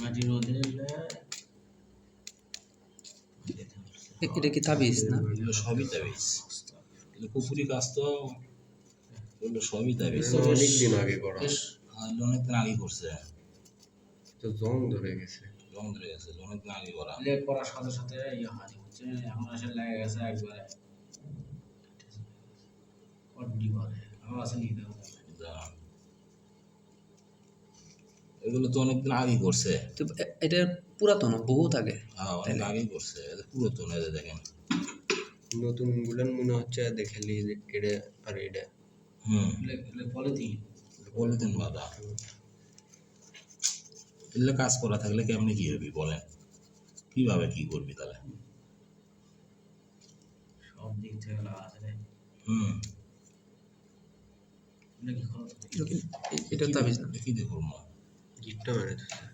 মাটি রোদে এটা কি তাবিজ না? সবই তাবিজ পুকুরি কাজ তো এগুলো সবই তাবিজ অনেক দিন আগে করা। আর এগুলো আগে করছে। তো জং ধরে গেছে। রং ধরে গেছে এগুলো অনেকদিন আগে করা। লেপ করার সাথে সাথে ইয়ে হয় হচ্ছে এখন আসে লেগে গেছে একবারে। আমার আছে নিয়ে দেবো যা। এগুলো তো অনেকদিন আগে করছে। তো এটা পুরাতন বহুত আগে। হ্যাঁ অনেক আগেই করছে এটা পুরাতন এই দেখেন। নতুন গুলান মনে হচ্ছে দেখালি যে এটা আর এটা হুম। পলিথিন। পলিথিন বাঁধা এগুলো কাজ করা থাকলে কেমনি কি হবি বলেন? কীভাবে কি করবি তাহলে? সব দিক থেকে লাগা আছে হুম। কি খরচ এটা কি- এ- এটা তাবিজ না কি দিয়ে করব? গিটটা মেরে দিচ্ছে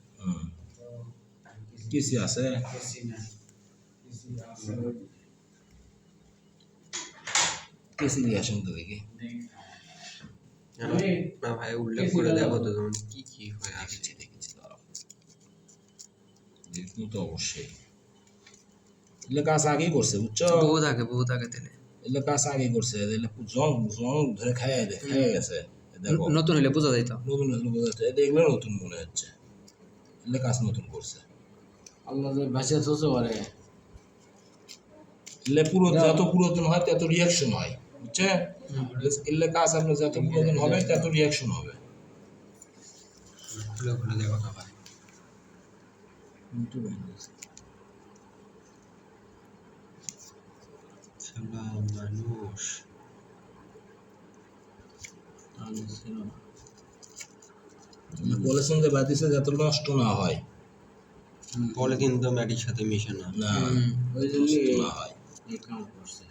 কিসি আছে কেসি না কেসি আছে কিসি দিয়ে আসেন তো দেখি ভাই উল্লেখ করে দেখো তো যেমন কি কি হয়ে আছে দেখেছি দেখুন তো অবশ্যই এগুলো কাজ আগেই করছে বুঝছ বহুত আগে বহুত আগে তেলে এগুলো কাজ আগেই করছে জং জং ধরে খাইয়ে দে খাইয়ে গেছে দেখো নতুন হলে বোঝা যাইতো। নতুন নতুন বোঝা যাচ্ছে এটা এগুলো নতুন মনে হচ্ছে। এগুলো কাজ নতুন করছে। আল্লাহ যে বাঁচিয়ে চলছে পারে এগুলো পুরো যত পুরাতন হয় তত রিয়াকশন হয় বুঝছে? এগুলো কাজ আপনার যত পুরাতন হবে তত রিয়াকশন হবে। মানুষ। বলেছেন যে বাদিসে যাতে নষ্ট না হয়। পলিথিন তো মাটির সাথে মিশে না। না ওই নষ্ট না হয়। এই কাম করছে।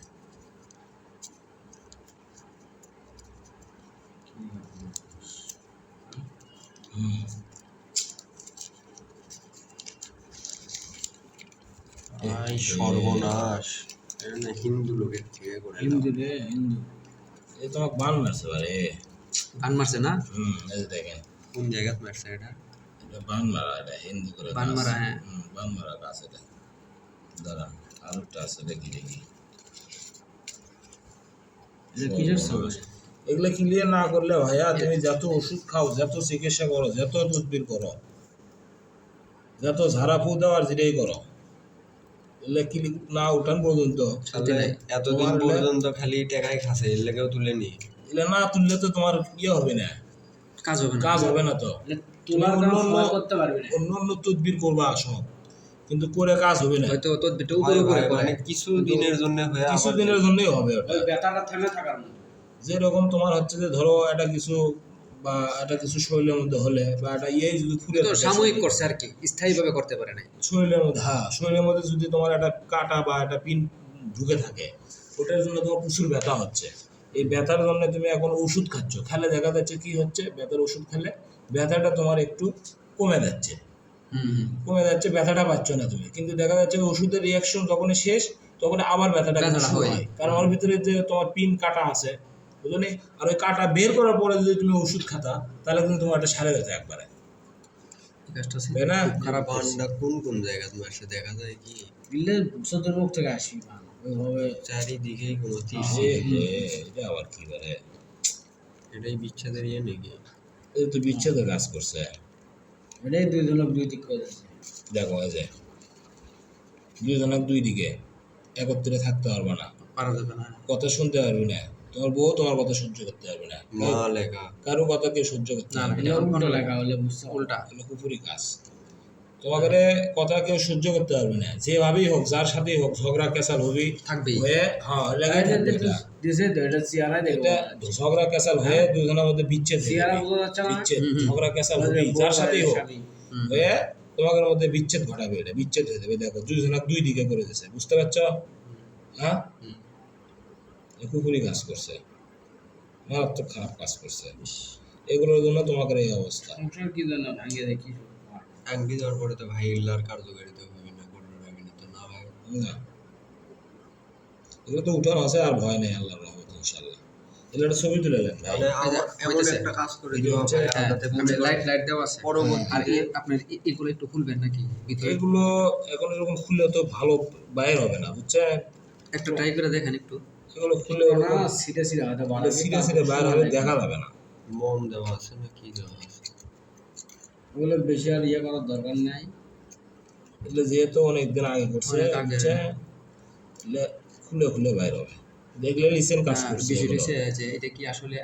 হুম। সর্বনাশ। এটা হিন্দু লোকের থেকে করে হিন্দু রে হিন্দু। এই তোমাকে বান মারছে বারে। গান মারছে না? হুম এই দেখেন। কোন মারছে এটা? এটা বান মারা এটা হিন্দি করে বান মারা, হ্যাঁ। বান মারা এটা। দাঁড়ান আরেকটা আছে দেখি দেখি। এগুলো ক্লিয়ার না করলে ভাইয়া তুমি যত ওষুধ খাও যত চিকিৎসা করো যত তদবির করো যত ঝাড়া ফু দেওয়ার যেটাই করো এগুলো ক্লিক না উঠান পর্যন্ত। এতদিন পর্যন্ত খালি টাকাই খাসে এর লেগেও তুলে নি এগুলো না তুললে তো তোমার ইয়ে হবে না। কাজ হবে না। কাজ হবে না তো। তোলার করতে পারবি না। অন্য অন্য তদবির করবা সব কিন্তু করে কাজ হবে না। হয়তো তোর বেটা উপরে উপরে করে। মানে কিছু দিনের জন্য হয়ে আবার কিছুদিনের জন্যই হবে ওই ব্যথাটা থেমে থাকার মতো। যেরকম তোমার হচ্ছে যে ধরো একটা কিছু বা একটা কিছু শরীরের মধ্যে হলে বা একটা ইয়ে যদি ফুলে তো সাময়িক করছে আর কি স্থায়ী ভাবে করতে পারে নাই। শরীরের মধ্যে হ্যাঁ শরীরের মধ্যে যদি তোমার একটা কাটা বা একটা পিন ঢুকে থাকে ওটার জন্য তোমার প্রচুর ব্যথা হচ্ছে। এই ব্যথার জন্য তুমি এখন ওষুধ খাচ্ছ। খেলে দেখা যাচ্ছে কি হচ্ছে? ব্যথার ওষুধ খেলে ব্যথাটা তোমার একটু কমে যাচ্ছে। কমে যাচ্ছে ব্যথাটা পাচ্ছ না তুমি। কিন্তু দেখা যাচ্ছে ওষুধের রিয়াকশন যখনই শেষ তখন আবার ব্যথাটা শুরু হয়। কারণ ওর ভিতরে যে তোমার পিন কাটা আছে বুঝলি আর ওই কাটা বের করার পরে যদি তুমি ওষুধ খাতা তাহলে কিন্তু তোমার একটা সারে যেত একবারে। এই তাই না? খারাপ কোন কোন জায়গায় সাথে দেখা যায় কি? দিলে চোদ্দের মুখ থেকে আসি ওইভাবে চারিদিকেই এটা আবার কি বলে? এটাই বিচ্ছেদের ইয়ে নাকি? এই তো বিচ্ছেদের কাজ করছে। এটাই দুইজনের দুই দিক করে দিচ্ছে। দেখো এই যে দুজনের দুই দিকে একত্রে থাকতে পারবে না। পারা যাবে না। কথা শুনতে পারবি না। তোমার বউ তোমার কথা সহ্য করতে পারবে না। লেখা। কারও কথা কেউ সহ্য করতে না, পারবে না। এটা উল্টো লেখা হলে বুঝতে উল্টা কুপুরি কাজ। তোমাকে কথা কেউ সহ্য করতে পারবে না। যেভাবেই হোক যার সাথেই হোক ঝগড়া কেসাল হবি হয়ে হ্যাঁ থাকবে ঝগড়া কেসাল হয়ে দুজনের মধ্যে বিচ্ছেদ হয়ে বিচ্ছেদ। ঝগড়া যে হবি যার সাথেই হোক হয়ে তোমাদের মধ্যে বিচ্ছেদ ঘটাবে এটা। বিচ্ছেদ হয়ে যাবে। দেখো দুইজনের দুই দিকে করে দিছে। বুঝতে পারছ? হ্যাঁ। কুকুরি কাজ করছে। মারাত্মক খারাপ কাজ করছে। এগুলোর জন্য তোমাদের এই অবস্থা। সংসার কি জন্য ভাঙিয়ে দেখি আংটি দেওয়ার পরে তো ভাই কার্যকারিতা হবে না আগে তো না ভাই না। এগুলো তো উঠানো আছে আর ভয় নেই আল্লাহর রহমত ইনশাল্লাহ এগুলো একটা ছবি তুলে নেন ভাই। মানে আমার এমন একটা কাজ করে এই দিবা হচ্ছে- ভাই, যাতে আপনি বুঝতে লাইট লাইট দেওয়া আছে। পরবর্তীতে- আর আপনার এগুলো একটু খুলবেন নাকি এগুলো এখন এরকম খুললে তো ভালো বাইর হবে না বুঝছেন? একটু ট্রাই করে দেখেন একটু। এগুলো খুললে না সিটে সিটে হয়তো বাড়াবে সিটে সিটে বাইর হলে দেখা যাবে না। মম দেওয়া আছে না কি দেওয়া আছে? ওগুলো বেশি আর ইয়ে করার দরকার নাই। এগুলো যেহেতু অনেকদিন আগে করছে অনেক আগে। এগুলো খুলে খুলে বাইর হবে দেখলে লিসেন কাজ হ্যাঁ, করছে বিষয়টা এগুলো। যে এটা কি আসলে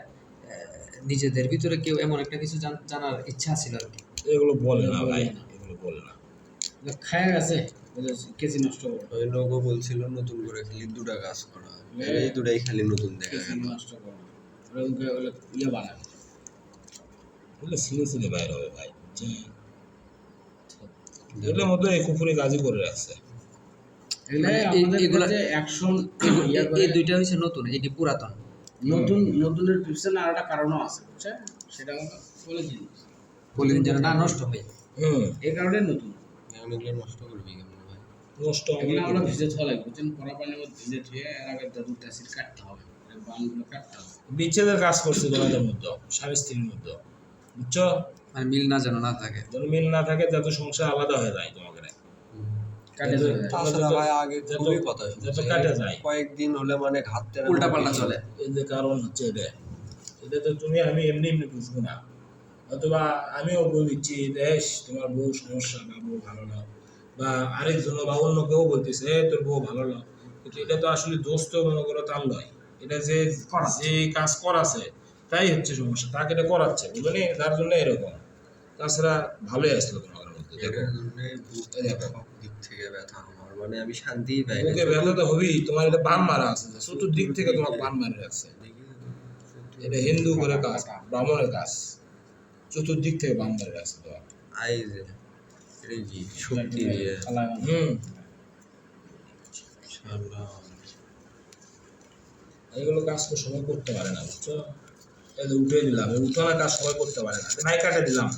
নিজেদের ভিতরে কেউ এমন একটা কিছু জানার ইচ্ছা ছিল আর কি? এগুলো বলে না ভাই এগুলো বলে না। খায় গেছে কেজি নষ্ট করে ওই লোগো বলছিল নতুন করে খালি দুটা কাজ করা। হ্যাঁ। এই দুটাই খালি নতুন দেখা কেজি গেল। নষ্ট করে। ওগুলো ওগুলো ইয়ে বানাবে এগুলো সিলে সিলে বাইর হবে ভাই? এগুলোর মধ্যে এই কুপুরি কাজই করে রাখছে। মানে এই- দুইটা হচ্ছে নতুন এটি পুরাতন। নতুন নতুনের পিছনে আর একটা কারণও আছে বুঝছেন? সেটা যেন না নষ্ট হয়। হুম। এই কারণে নতুন। এখন এগুলো নষ্ট করবি নষ্ট এগুলো আমরা ভিজে লাগবে বুঝছেন? পরা পানির মধ্যে ভিজে ধুয়ে এর আগে অ্যাসিড কাটতে হবে। বানগুলো কাটতে হবে। বিচ্ছেদের কাজ করছে তোমাদের মধ্যে স্বামী স্ত্রীর মধ্যে। বুঝছ? মানে মিল না যেন না থাকে। যেন মিল না থাকে যাতে সংসার আলাদা হয়ে যায় তোমাদের। কাটে যায়। তাছাড়া ভাই আগে খুবই কথা যত কাটে যায়। কয়েকদিন হলে মানে ঘাত উল্টা পাল্টা চলে। এই যে কারণ হচ্ছে এটা। এটা তো তুমি আমি এমনি এমনি বুঝব না। অথবা আমিও বলে দিচ্ছি দেশ তোমার বউ সমস্যা বা বউ ভালো না। বা আরেকজন বা অন্য কেউ বলতেছে তোর বউ ভালো না। কিন্তু এটা তো আসলে দোষ তো মনে করো তার নয় এটা যে যে কাজ করাছে তাই হচ্ছে সমস্যা তাকে এটা করাচ্ছে। বুঝলি তার জন্য এরকম। তাছাড়া ভালোই আসলো তোমার মধ্যে দেখো। দিক থেকে ব্যথা আমার। মানে আমি শান্তিই পাই বুকে ব্যথা তো হবেই তোমার এটা বান মারা আছে থেকে তোমার বান মারা রাখছে এটা হিন্দু করে কাজ ব্রাহ্মণের কাজ। চতুর্দিক থেকে বান মারা রাখছে তোমার। আই যে এটা কি শক্তি দিয়ে। হুম। এগুলো কাজ তো সবাই করতে পারে না বুঝছ? উঠে দিলাম উঠানোর কাজ সবাই করতে পারে না। নাই কাটে দিলাম